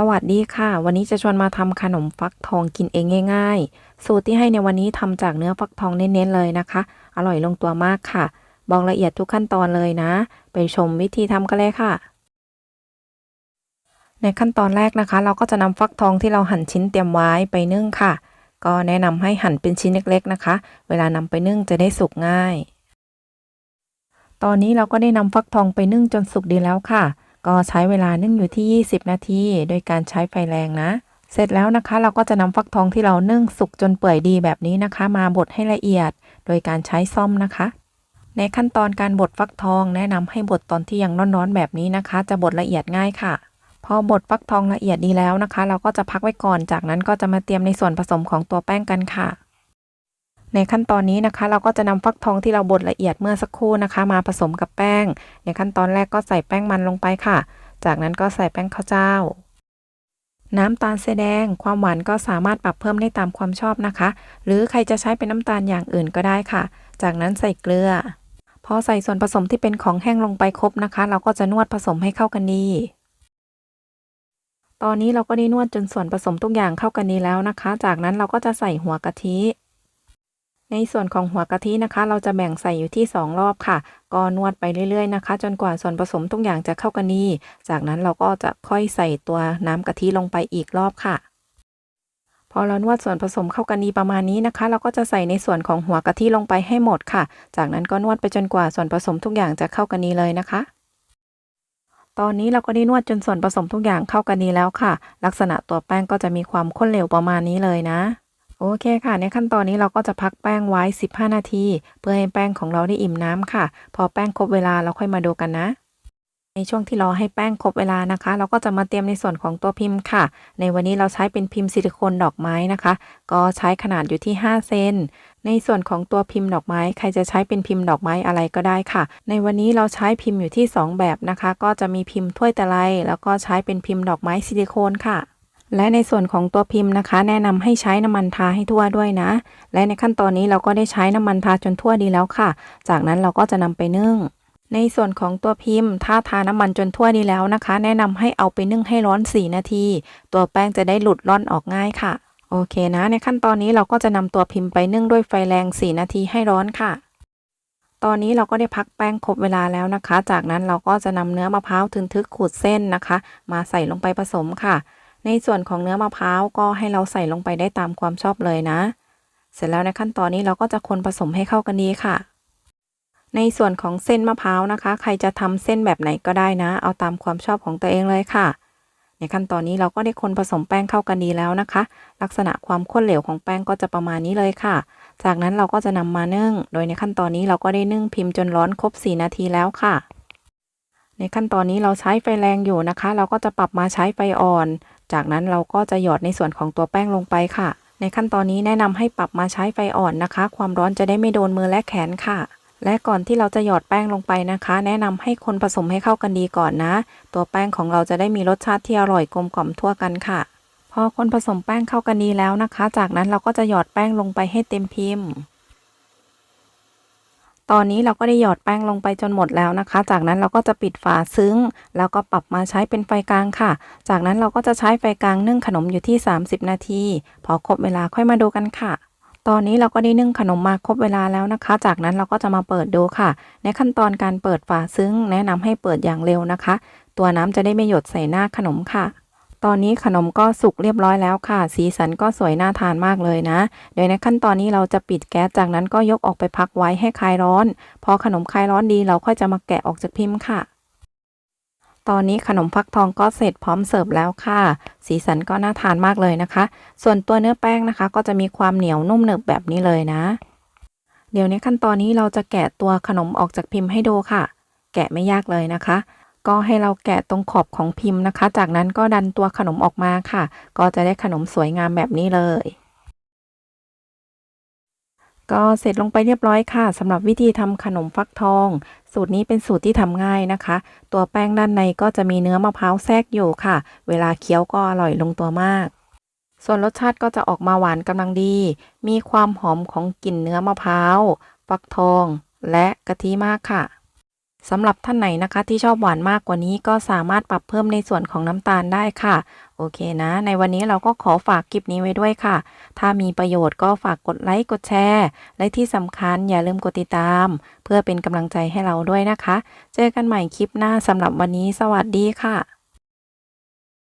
สวัสดีค่ะ วันนี้จะชวนมาทำขนมฟักทองกินเองง่าย ๆ สูตรที่ให้ในวันนี้ทำจากเนื้อฟักทองเน้นๆเลยนะคะ อร่อยลงตัวมากค่ะ บอกละเอียดทุกขั้นตอนเลยนะ ไปชมวิธีทำกันเลยค่ะ ในขั้นตอนแรกนะคะ เราก็จะนำฟักทองที่เราหั่นชิ้นเตรียมไว้ไปนึ่งค่ะ ก็แนะนำให้หั่นเป็นชิ้นเล็ก ๆนะคะ เวลานำไปนึ่งจะได้สุกง่าย ตอนนี้เราก็ได้นำฟักทองไปนึ่งจนสุกดีแล้วค่ะ ก็ใช้เวลานึ่งอยู่ที่ 20 นาที โดยการใช้ไฟแรงนะ เสร็จแล้วนะคะ เราก็จะนำฟักทองที่เรานึ่งสุกจนเปื่อยดีแบบนี้นะคะ มาบดให้ละเอียด โดยการใช้ซ่อมนะคะ ในขั้นตอนการบดฟักทองแนะนำให้บดตอนที่ยังร้อนๆแบบนี้นะคะ จะบดละเอียดง่ายค่ะพอบดฟักทองละเอียดดีแล้วนะคะ เราก็จะพักไว้ก่อนจากนั้นก็จะมาเตรียมในส่วนผสมของตัวแป้งกันค่ะ ในขั้นตอนนี้นะคะ เราก็จะนำฟักทองที่เราบดละเอียดเมื่อสักครู่นะคะ มาผสมกับแป้ง ในขั้นตอนแรกก็ใส่แป้งมันลงไปค่ะ จากนั้นก็ใส่แป้งข้าวเจ้า น้ำตาลทรายแดง ความหวานก็สามารถปรับเพิ่มได้ตามความชอบนะคะ หรือใครจะใช้เป็นน้ำตาลอย่างอื่นก็ได้ค่ะ จากนั้นใส่เกลือพอใส่ส่วนผสมที่เป็นของแห้งลงไปครบนะคะ เราก็จะนวดผสมให้เข้ากันดีตอนนี้เราก็ได้นวดจนส่วนผสมทุกอย่างเข้ากันดีแล้วนะคะ จากนั้นเราก็จะใส่หัวกะทิ ในส่วนของหัวกะทินะคะ เราจะแบ่งใส่อยู่ที่ 2 รอบค่ะ ก็นวดไปเรื่อยๆนะคะ จนกว่าส่วนผสมทุกอย่างจะเข้ากันดีจากนั้นเราก็จะค่อยใส่ตัวน้ำกะทิลงไปอีกรอบค่ะ พอเรานวดส่วนผสมเข้ากันดีประมาณนี้นะคะ เราก็จะใส่ในส่วนของหัวกะทิลงไปให้หมดค่ะ จากนั้นก็นวดไปจนกว่าส่วนผสมทุกอย่างจะเข้ากันดีเลยนะคะตอนนี้เราก็ได้นวดจนส่วนผสมทุกอย่างเข้ากันดีแล้วค่ะ ลักษณะตัวแป้งก็จะมีความข้นเหลวประมาณนี้เลยนะ โอเคค่ะ ในขั้นตอนนี้เราก็จะพักแป้งไว้ 15 นาที เพื่อให้แป้งของเราได้อิ่มน้ำค่ะ พอแป้งครบเวลาเราค่อยมาดูกันนะในช่วงที่รอให้แป้งครบเวลานะคะ เราก็จะมาเตรียมในส่วนของตัวพิมพ์ค่ะ ในวันนี้เราใช้เป็นพิมพ์ซิลิโคนดอกไม้นะคะ ก็ใช้ขนาดอยู่ที่ 5 เซนในส่วนของตัวพิมพ์ดอกไม้ ใครจะใช้เป็นพิมพ์ดอกไม้อะไรก็ได้ค่ะ ในวันนี้เราใช้พิมพ์อยู่ที่ 2 แบบนะคะ ก็จะมีพิมพ์ถ้วยตะไลแล้วก็ใช้เป็นพิมพ์ดอกไม้ซิลิโคนค่ะ และในส่วนของตัวพิมพ์นะคะ แนะนำให้ใช้น้ำมันทาให้ทั่วด้วยนะ และในขั้นตอนนี้เราก็ได้ใช้น้ำมันทาจนทั่วดีแล้วค่ะ จากนั้นเราก็จะนำไปนึ่ง ในส่วนของตัวพิมพ์ ถ้าทาน้ำมันจนทั่วดีแล้วนะคะ แนะนำให้เอาไปนึ่งให้ร้อน 4 นาที ตัวแป้งจะได้หลุดร่อนออกง่ายค่ะ โอเคนะ ในขั้นตอนนี้เราก็จะนำตัวพิมพ์ไปนึ่งด้วยไฟแรง 4 นาทีให้ร้อนค่ะตอนนี้เราก็ได้พักแป้งครบเวลาแล้วนะคะ จากนั้นเราก็จะนำเนื้อมะพร้าวทึนทึกขูดเส้นนะคะ มาใส่ลงไปผสมค่ะ ในส่วนของเนื้อมะพร้าวก็ให้เราใส่ลงไปได้ตามความชอบเลยนะ เสร็จแล้วในขั้นตอนนี้เราก็จะคนผสมให้เข้ากันดีค่ะ ในส่วนของเส้นมะพร้าวนะคะ ใครจะทำเส้นแบบไหนก็ได้นะ เอาตามความชอบของตัวเองเลยค่ะ ในขั้นตอนนี้เราก็ได้คนผสมแป้งเข้ากันดีแล้วนะคะ ลักษณะความข้นเหลวของแป้งก็จะประมาณนี้เลยค่ะ จากนั้นเราก็จะนำมานึ่ง โดยในขั้นตอนนี้เราก็ได้นึ่งพิมพ์จนร้อนครบ 4 นาทีแล้วค่ะ ในขั้นตอนนี้เราใช้ไฟแรงอยู่นะคะ เราก็จะปรับมาใช้ไฟอ่อน จากนั้นเราก็จะหยอดในส่วนของตัวแป้งลงไปค่ะ ในขั้นตอนนี้แนะนำให้ปรับมาใช้ไฟอ่อนนะคะ ความร้อนจะได้ไม่โดนมือและแขนค่ะ และก่อนที่เราจะหยอดแป้งลงไปนะคะ แนะนำให้คนผสมให้เข้ากันดีก่อนนะ ตัวแป้งของเราจะได้มีรสชาติที่อร่อยกลมกล่อมทั่วกันค่ะ พอคนผสมแป้งเข้ากันดีแล้วนะคะ จากนั้นเราก็จะหยอดแป้งลงไปให้เต็มพิมพ์ ตอนนี้เราก็ได้หยอดแป้งลงไปจนหมดแล้วนะคะ จากนั้นเราก็จะปิดฝาซึ้ง แล้วก็ปรับมาใช้เป็นไฟกลางค่ะ จากนั้นเราก็จะใช้ไฟกลางนึ่งขนมอยู่ที่ 30 นาที พอครบเวลาค่อยมาดูกันค่ะ ตอนนี้เราก็ได้นึ่งขนมมาครบเวลาแล้วนะคะ จากนั้นเราก็จะมาเปิดดูค่ะ ในขั้นตอนการเปิดฝาซึ้ง แนะนำให้เปิดอย่างเร็วนะคะ ตัวน้ำจะได้ไม่หยดใส่หน้าขนมค่ะ ตอนนี้ขนมก็สุกเรียบร้อยแล้วค่ะ สีสันก็สวยน่าทานมากเลยนะ โดยในขั้นตอนนี้เราจะปิดแก๊สจากนั้นก็ยกออกไปพักไว้ให้คลายร้อน พอขนมคลายร้อนดีเราค่อยจะมาแกะออกจากพิมพ์ค่ะ ตอนนี้ขนมฟักทองก็เสร็จพร้อมเสิร์ฟแล้วค่ะ สีสันก็น่าทานมากเลยนะคะ ส่วนตัวเนื้อแป้งนะคะ ก็จะมีความเหนียวนุ่มหนึบแบบนี้เลยนะ เดี๋ยวในขั้นตอนนี้เราจะแกะตัวขนมออกจากพิมพ์ให้ดูค่ะ แกะไม่ยากเลยนะคะ ก็ให้เราแกะตรงขอบของพิมพ์นะคะ จากนั้นก็ดันตัวขนมออกมาค่ะ ก็จะได้ขนมสวยงามแบบนี้เลย ก็เสร็จลงไปเรียบร้อยค่ะสำหรับวิธีทำขนมฟักทอง สูตรนี้เป็นสูตรที่ทำง่ายนะคะ ตัวแป้งด้านในก็จะมีเนื้อมะพร้าวแทรกอยู่ค่ะ เวลาเคี้ยวก็อร่อยลงตัวมากส่วนรสชาติก็จะออกมาหวานกำลังดี มีความหอมของกลิ่นเนื้อมะพร้าว ฟักทอง และกะทิมากค่ะ สำหรับท่านไหนนะคะที่ชอบหวานมากกว่านี้ก็สามารถปรับเพิ่มในส่วนของน้ำตาลได้ค่ะ โอเคนะ ในวันนี้เราก็ขอฝากคลิปนี้ไว้ด้วยค่ะ ถ้ามีประโยชน์ก็ฝากกดไลค์กดแชร์ และที่สำคัญอย่าลืมกดติดตาม เพื่อเป็นกำลังใจให้เราด้วยนะคะ เจอกันใหม่คลิปหน้าสำหรับวันนี้ สวัสดีค่ะ